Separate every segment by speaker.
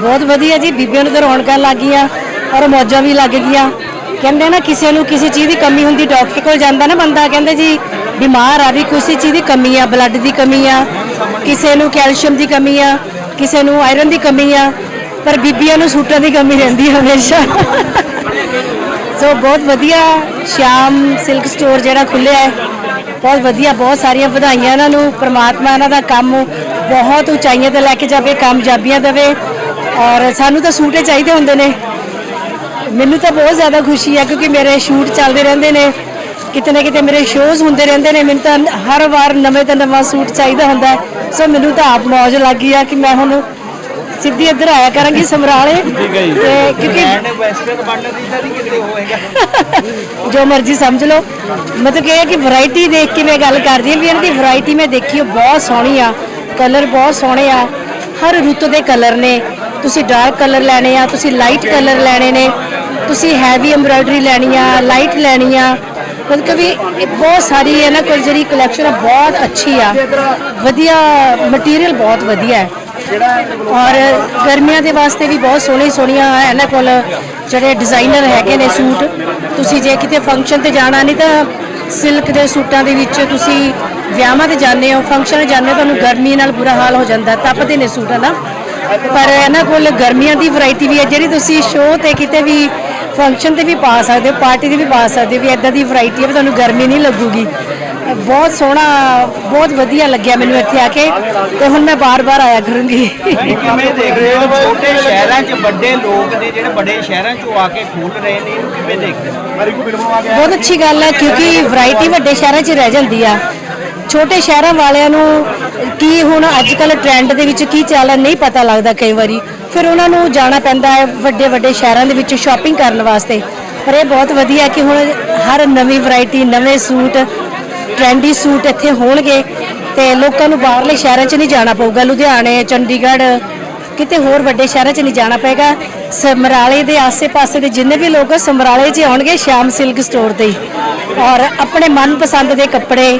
Speaker 1: ਬਹੁਤ ਵਧੀਆ ਜੀ, ਬੀਬੀਆਂ ਨੂੰ ਤਾਂ ਰੌਣਕਾਂ ਲੱਗ ਗਈਆਂ ਔਰ ਮੌਜਾਂ ਵੀ ਲੱਗ ਗਈਆਂ। ਕਹਿੰਦੇ ਨਾ ਕਿਸੇ ਨੂੰ ਕਿਸੇ ਚੀਜ਼ ਦੀ ਕਮੀ ਹੁੰਦੀ ਡਾਕਟਰ ਕੋਲ ਜਾਂਦਾ ਨਾ ਬੰਦਾ, ਕਹਿੰਦੇ ਜੀ, ਬਿਮਾਰ ਆ ਵੀ ਕਿਸੇ ਚੀਜ਼ ਦੀ ਕਮੀ ਆ ਬਲੱਡ ਦੀ ਕਮੀ ਆ, ਕਿਸੇ ਨੂੰ ਕੈਲਸ਼ੀਅਮ ਦੀ ਕਮੀ ਆ, ਕਿਸੇ ਨੂੰ ਆਇਰਨ ਦੀ ਕਮੀ ਆ, ਪਰ ਬੀਬੀਆਂ ਨੂੰ ਸੂਟਾਂ ਦੀ ਕਮੀ ਰਹਿੰਦੀ ਹਮੇਸ਼ਾ। ਸੋ ਬਹੁਤ ਵਧੀਆ ਸ਼ਾਮ ਸਿਲਕ ਸਟੋਰ ਜਿਹੜਾ ਖੁੱਲਿਆ ਹੈ, ਬਹੁਤ ਵਧੀਆ, ਬਹੁਤ ਸਾਰੀਆਂ ਵਧਾਈਆਂ ਇਹਨਾਂ ਨੂੰ, ਪ੍ਰਮਾਤਮਾ ਇਹਨਾਂ ਦਾ ਕੰਮ ਬਹੁਤ ਉਚਾਈਆਂ ਤੇ ਲੈ ਕੇ ਜਾਵੇ, ਕਾਮਯਾਬੀਆਂ ਦੇਵੇ। ਔਰ ਸਾਨੂੰ ਤਾਂ ਸੂਟ ਹੀ ਚਾਹੀਦੇ ਹੁੰਦੇ ਨੇ। ਮੈਨੂੰ ਤਾਂ ਬਹੁਤ ਜ਼ਿਆਦਾ ਖੁਸ਼ੀ ਹੈ ਕਿਉਂਕਿ ਮੇਰੇ ਸ਼ੂਟ ਚੱਲਦੇ ਰਹਿੰਦੇ ਨੇ। ਕਿਤੇ ਨਾ ਕਿਤੇ ਮੇਰੇ ਸ਼ੋਜ਼ ਹੁੰਦੇ ਰਹਿੰਦੇ ਨੇ। ਮੈਨੂੰ ਤਾਂ ਹਰ ਵਾਰ ਨਵੇਂ ਤੋਂ ਨਵਾਂ ਸੂਟ ਚਾਹੀਦਾ ਹੁੰਦਾ ਸੋ ਮੈਨੂੰ ਤਾਂ ਆਪ ਮੌਜ ਲੱਗ ਗਈ ਆ ਕਿ ਮੈਂ ਹੁਣ ਸਿੱਧੀ ਇੱਧਰ ਆਇਆ ਕਰਾਂਗੀ ਸਮਰਾਲੇ। ਤੇ ਕਿਉਂਕਿ ਜੋ ਮਰਜ਼ੀ ਸਮਝ ਲਓ। ਮਤਲਬ ਇਹ ਹੈ ਕਿ ਵੈਰਾਈਟੀ ਦੇਖ ਕੇ ਮੈਂ ਗੱਲ ਕਰਦੀ ਹਾਂ ਵੀ ਇਹਨਾਂ ਦੀ ਵੈਰਾਈਟੀ ਮੈਂ ਦੇਖੀ, ਉਹ ਬਹੁਤ ਸੋਹਣੀ ਆ। ਕਲਰ ਬਹੁਤ ਸੋਹਣੇ ਆ। ਹਰ ਰੁੱਤ ਦੇ ਕਲਰ ਨੇ। ਤੁਸੀਂ ਡਾਰਕ ਕਲਰ ਲੈਣੇ ਆ, ਤੁਸੀਂ ਲਾਈਟ ਕਲਰ ਲੈਣੇ ਨੇ, ਤੁਸੀਂ ਹੈਵੀ ਐਮਬ੍ਰਾਇਡਰੀ ਲੈਣੀ ਆ ਲਾਈਟ ਲੈਣੀ ਆ। ਮਤਲਬ ਕਿ ਵੀ ਬਹੁਤ ਸਾਰੀ ਇਹਨਾਂ ਕੋਲ ਜਿਹੜੀ ਕਲੈਕਸ਼ਨ ਆ ਬਹੁਤ ਅੱਛੀ ਆ। ਵਧੀਆ ਮਟੀਰੀਅਲ ਬਹੁਤ ਵਧੀਆ ਹੈ। ਔਰ ਗਰਮੀਆਂ ਦੇ ਵਾਸਤੇ ਵੀ ਬਹੁਤ ਸੋਹਣੇ ਸੋਹਣੀਆਂ ਇਹਨਾਂ ਕੋਲ ਜਿਹੜੇ ਡਿਜ਼ਾਈਨਰ ਹੈਗੇ ਨੇ ਸੂਟ। ਤੁਸੀਂ ਜੇ ਕਿਤੇ ਫੰਕਸ਼ਨ ਤੇ ਜਾਣਾ, ਨਹੀਂ ਤਾਂ ਸਿਲਕ ਦੇ ਸੂਟਾਂ ਦੇ ਵਿੱਚ ਤੁਸੀਂ ਵਿਆਹਾਂ ਤੇ ਜਾਂਦੇ ਹੋ ਫੰਕਸ਼ਨ ਜਾਂਦੇ ਹੋ, ਤੁਹਾਨੂੰ ਗਰਮੀ ਨਾਲ ਬੁਰਾ ਹਾਲ ਹੋ ਜਾਂਦਾ, ਤਪਦੇ ਨੇ ਸੂਟ ਹਨਾ ਪਰ ਇਹਨਾਂ ਕੋਲ ਗਰਮੀਆਂ ਦੀ ਵੈਰਾਈਟੀ ਵੀ ਹੈ ਜਿਹੜੀ ਤੁਸੀਂ ਸ਼ੋਅ ਤੇ ਕਿਤੇ ਵੀ ਫੰਕਸ਼ਨ ਤੇ ਵੀ ਪਾ ਸਕਦੇ ਹੋ ਪਾਰਟੀ ਤੇ ਵੀ ਪਾ ਸਕਦੇ ਹੋ ਵੀ ਇਦਾਂ ਦੀ ਵੈਰਾਈਟੀ ਹੈ ਵੀ ਤੁਹਾਨੂੰ ਗਰਮੀ ਨਹੀਂ ਲੱਗੂਗੀ। ਬਹੁਤ ਸੋਹਣਾ ਬਹੁਤ ਵਧੀਆ ਲੱਗਿਆ ਮੈਨੂੰ ਇੱਥੇ ਆ ਕੇ ਤੇ ਹੁਣ ਮੈਂ ਬਾਰ-ਬਾਰ ਆਇਆ ਕਰੂੰਗੀ।
Speaker 2: ਕਿਵੇਂ ਦੇਖ ਰਹੇ ਹੋ? ਛੋਟੇ ਸ਼ਹਿਰਾਂ 'ਚ ਵੱਡੇ ਲੋਕ ਨੇ ਜਿਹੜੇ ਵੱਡੇ ਸ਼ਹਿਰਾਂ 'ਚੋਂ ਆ ਕੇ ਖੋਲ ਰਹੇ ਨੇ ਇਹਨੂੰ ਕਿਵੇਂ ਦੇਖਦੇ ਹੋ?
Speaker 1: ਬਹੁਤ ਅੱਛੀ ਗੱਲ ਹੈ ਕਿਉਂਕਿ ਵੈਰਾਈਟੀ ਵੱਡੇ ਸ਼ਹਿਰਾਂ 'ਚ ਰਹਿ ਜਾਂਦੀ ਆ। ਛੋਟੇ ਸ਼ਹਿਰਾਂ ਵਾਲਿਆਂ ਨੂੰ ਕੀ ਹੁਣ ਅੱਜ ਕੱਲ ਟ੍ਰੈਂਡ ਦੇ ਵਿੱਚ ਕੀ ਚੱਲ ਰਿਹਾ, ਨਹੀਂ ਪਤਾ ਲੱਗਦਾ ਕਈ ਵਾਰੀ। ਫਿਰ ਉਹਨਾਂ ਨੂੰ ਜਾਣਾ ਪੈਂਦਾ ਹੈ ਵੱਡੇ ਵੱਡੇ ਸ਼ਹਿਰਾਂ ਦੇ ਵਿੱਚ ਸ਼ਾਪਿੰਗ ਕਰਨ ਵਾਸਤੇ। ਪਰ ਇਹ ਬਹੁਤ ਵਧੀਆ ਕਿ ਹੁਣ ਹਰ ਨਵੀਂ ਵੈਰਾਈਟੀ ਨਵੇਂ ਸੂਟ ਟ੍ਰੈਂਡੀ ਸੂਟ ਇੱਥੇ ਹੋਣਗੇ ਤੇ ਲੋਕਾਂ ਨੂੰ ਬਾਹਰਲੇ ਸ਼ਹਿਰਾਂ 'ਚ ਨਹੀਂ ਜਾਣਾ ਪਊਗਾ। ਲੁਧਿਆਣੇ, ਚੰਡੀਗੜ੍ਹ, ਕਿਤੇ ਹੋਰ ਵੱਡੇ ਸ਼ਹਿਰਾਂ 'ਚ ਨਹੀਂ ਜਾਣਾ ਪਏਗਾ। ਸਮਰਾਲੇ ਦੇ ਆਸੇ-ਪਾਸੇ ਦੇ ਜਿੰਨੇ ਵੀ ਲੋਕ ਸਮਰਾਲੇ 'ਚ ਆਉਣਗੇ ਸ਼ਾਮ ਸਿਲਕ ਸਟੋਰ ਤੇ। ਔਰ ਆਪਣੇ ਮਨਪਸੰਦ ਦੇ ਕੱਪੜੇ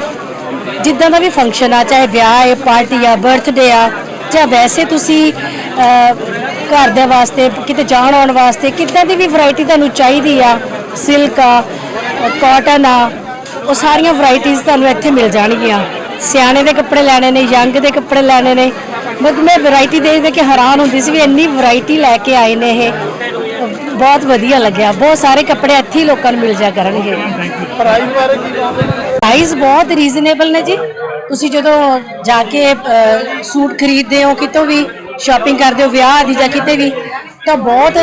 Speaker 1: ਜਿੱਦਾਂ ਦਾ ਵੀ ਫੰਕਸ਼ਨ ਆ ਚਾਹੇ ਵਿਆਹ ਹੈ ਪਾਰਟੀ ਆ ਬਰਥਡੇ ਆ ਜਾਂ ਵੈਸੇ ਤੁਸੀਂ ਅਹ, ਘਰ ਦੇ ਵਾਸਤੇ ਕਿਤੇ ਜਾਣ ਆਉਣ ਵਾਸਤੇ ਕਿੱਦਾਂ ਦੀ ਵੀ ਵੈਰਾਈਟੀ ਤੁਹਾਨੂੰ ਚਾਹੀਦੀ ਆ? ਸਿਲਕ ਆ ਕਾਟਨ ਆ ਉਹ ਸਾਰੀਆਂ ਵੈਰਾਈਟੀਆਂ ਤੁਹਾਨੂੰ ਇੱਥੇ ਮਿਲ ਜਾਣਗੀਆਂ। ਸਿਆਣੇ ਦੇ ਕੱਪੜੇ ਲੈਣੇ ਨੇ ਯੰਗ ਦੇ ਕੱਪੜੇ ਲੈਣੇ ਨੇ। ਮਤਲਬ ਮੈਂ ਵੈਰਾਈਟੀ ਦੇਖ ਦੇਖ ਕੇ ਹੈਰਾਨ ਹੁੰਦੀ ਸੀ ਵੀ ਇੰਨੀ ਵੈਰਾਈਟੀ ਲੈ ਕੇ ਆਏ ਨੇ ਇਹ। ਬਹੁਤ ਵਧੀਆ ਲੱਗਿਆ। ਬਹੁਤ ਸਾਰੇ ਕੱਪੜੇ ਇੱਥੇ ਹੀ ਲੋਕਾਂ ਨੂੰ ਮਿਲ ਜਾ ਕਰਨਗੇ।
Speaker 2: ਪ੍ਰਾਈਸ ਬਾਰੇ ਕੀ ਕਹੋਗੇ
Speaker 1: ਪ੍ਰਾਈਸ ਬਹੁਤ ਰੀਜ਼ਨੇਬਲ ਨੇ ਜੀ। ਤੁਸੀਂ ਜਦੋਂ ਜਾ ਕੇ ਅਹ, ਸੂਟ ਖਰੀਦਦੇ ਹੋ ਕਿਤੋਂ ਵੀ ਸ਼ਾਪਿੰਗ ਕਰਦੇ ਹੋ ਵਿਆਹ ਆਦਿ ਜਾਂ ਕਿਤੇ ਵੀ ਤਾਂ ਬਹੁਤ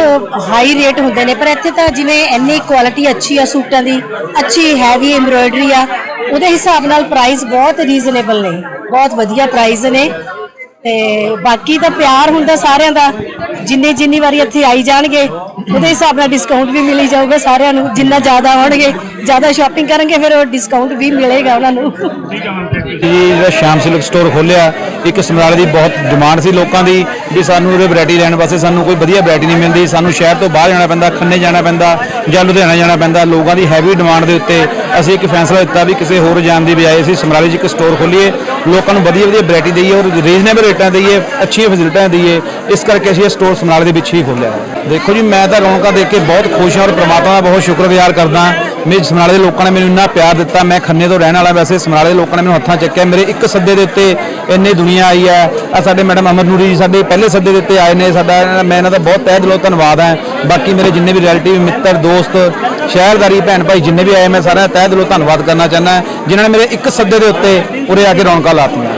Speaker 1: ਹਾਈ ਰੇਟ ਹੁੰਦੇ ਨੇ। ਪਰ ਇੱਥੇ ਤਾਂ ਜਿਵੇਂ ਇੰਨੀ ਕੁਆਲਿਟੀ ਅੱਛੀ ਆ ਸੂਟਾਂ ਦੀ ਅੱਛੀ ਹੈਵੀ ਐਮਬ੍ਰੋਇਡਰੀ ਆ ਉਹਦੇ ਹਿਸਾਬ ਨਾਲ ਪ੍ਰਾਈਸ ਬਹੁਤ ਰੀਜ਼ਨੇਬਲ ਨੇ। ਬਹੁਤ ਵਧੀਆ ਪ੍ਰਾਈਸ ਨੇ। ਤੇ ਬਾਕੀ ਤਾਂ ਪਿਆਰ ਹੁੰਦਾ ਸਾਰਿਆਂ ਦਾ। ਜਿੰਨੇ ਜਿੰਨੀ ਵਾਰੀ ਇੱਥੇ ਆਈ ਜਾਣਗੇ, ਉਹਦੇ ਹਿਸਾਬ ਨਾਲ ਡਿਸਕਾਊਂਟ ਵੀ ਮਿਲੀ ਜਾਊਗਾ ਸਾਰਿਆਂ ਨੂੰ। ਜਿੰਨਾ ਜ਼ਿਆਦਾ ਹੋਣਗੇ ਜ਼ਿਆਦਾ ਸ਼ਾਪਿੰਗ ਕਰਨਗੇ, ਫਿਰ ਉਹ ਡਿਸਕਾਊਂਟ ਵੀ ਮਿਲੇਗਾ ਉਹਨਾਂ ਨੂੰ।
Speaker 3: ਜੀ, ਜਿਹੜਾ ਸ਼ਾਮ ਸਿਲਕ ਸਟੋਰ ਖੋਲਿਆ ਇੱਕ ਸਮਰਾਲੇ ਦੀ ਬਹੁਤ ਡਿਮਾਂਡ ਸੀ ਲੋਕਾਂ ਦੀ ਵੀ ਸਾਨੂੰ ਉਹਦੇ ਵੈਰਾਈਟੀ ਲੈਣ ਵਾਸਤੇ ਸਾਨੂੰ ਕੋਈ ਵਧੀਆ ਵੈਰਾਈਟੀ ਨਹੀਂ ਮਿਲਦੀ। ਸਾਨੂੰ ਸ਼ਹਿਰ ਤੋਂ ਬਾਹਰ ਜਾਣਾ ਪੈਂਦਾ, ਖੰਨੇ ਜਾਣਾ ਪੈਂਦਾ ਜਾਂ ਲੁਧਿਆਣਾ ਜਾਣਾ ਪੈਂਦਾ। ਲੋਕਾਂ ਦੀ ਹੈਵੀ ਡਿਮਾਂਡ ਦੇ ਉੱਤੇ ਅਸੀਂ ਇੱਕ ਫੈਸਲਾ ਦਿੱਤਾ ਵੀ ਕਿਸੇ ਹੋਰ ਜਾਣ ਦੀ ਬਜਾਏ ਅਸੀਂ ਸਮਰਾਲੇ 'ਚ ਇੱਕ ਸਟੋਰ ਖੋਲੀਏ ਲੋਕਾਂ ਨੂੰ ਵਧੀਆ ਵਧੀਆ ਵੈਰਾਈਟੀ ਦਈਏ ਔਰ ਰੀਜ਼ਨੇਬਲ ਰੇਟਾਂ ਦਈਏ ਅੱਛੀਆਂ ਫੈਸਿਲਿਟੀਆਂ ਦਈਏ ਇਸ ਕਰਕੇ ਅਸੀਂ ਇਹ ਸਟੋਰ ਸਮਰਾਲੇ ਦੇ ਵਿੱਚ ਹੀ ਖੋਲਿਆ ਦੇਖੋ ਜੀ, ਮੈਂ ਤਾਂ ਰੌਣਕਾਂ ਦੇਖ ਕੇ ਬਹੁਤ ਖੁਸ਼ ਹਾਂ ਔਰ ਪ੍ਰਮਾਤਮਾ ਦਾ ਬਹੁਤ ਸ਼ੁਕਰਗੁਜ਼ਾਰ ਕਰਦਾ ਮੇਰੇ ਸਮਰਾਲੇ ਦੇ ਲੋਕਾਂ ਨੇ ਮੈਨੂੰ ਇੰਨਾ ਪਿਆਰ ਦਿੱਤਾ, ਮੈਂ ਖੰਨੇ ਤੋਂ ਰਹਿਣ ਵਾਲਾ, ਵੈਸੇ ਸਮਰਾਲੇ ਦੇ ਲੋਕਾਂ ਨੇ ਮੈਨੂੰ ਹੱਥਾਂ ਚੱਕਿਆ। ਮੇਰੇ ਇੱਕ ਸੱਦੇ ਦੇ ਉੱਤੇ ਇੰਨੀ ਦੁਨੀਆ ਆਈ ਹੈ। ਆ ਸਾਡੇ ਮੈਡਮ ਅਮਰਨੂਰੀ ਜੀ, ਸਾਡੇ ਪਹਿਲੇ ਸੱਦੇ ਦੇ ਉੱਤੇ ਆਏ ਨੇ, ਸਾਡਾ ਮੈਂ ਇਹਨਾਂ ਦਾ ਬਹੁਤ ਤਹਿ ਦਿਲੋਂ ਧੰਨਵਾਦ ਹੈ। ਬਾਕੀ ਮੇਰੇ ਜਿੰਨੇ ਵੀ ਰਿਲੇਟਿਵ ਮਿੱਤਰ, ਦੋਸਤ, ਸ਼ਹਿਰਦਾਰੀ, ਭੈਣ ਭਾਈ ਜਿੰਨੇ ਵੀ ਆਏ, ਮੈਂ ਸਾਰਿਆਂ ਦਾ ਤਹਿ ਦਿਲੋਂ ਧੰਨਵਾਦ ਕਰਨਾ ਚਾਹੁੰਦਾ ਜਿਨ੍ਹਾਂ ਨੇ ਮੇਰੇ ਇੱਕ ਸੱਦੇ ਦੇ ਉੱਤੇ ਉਰੇ ਆ ਕੇ ਰੌਣਕਾਂ ਲਾਤੀਆਂ।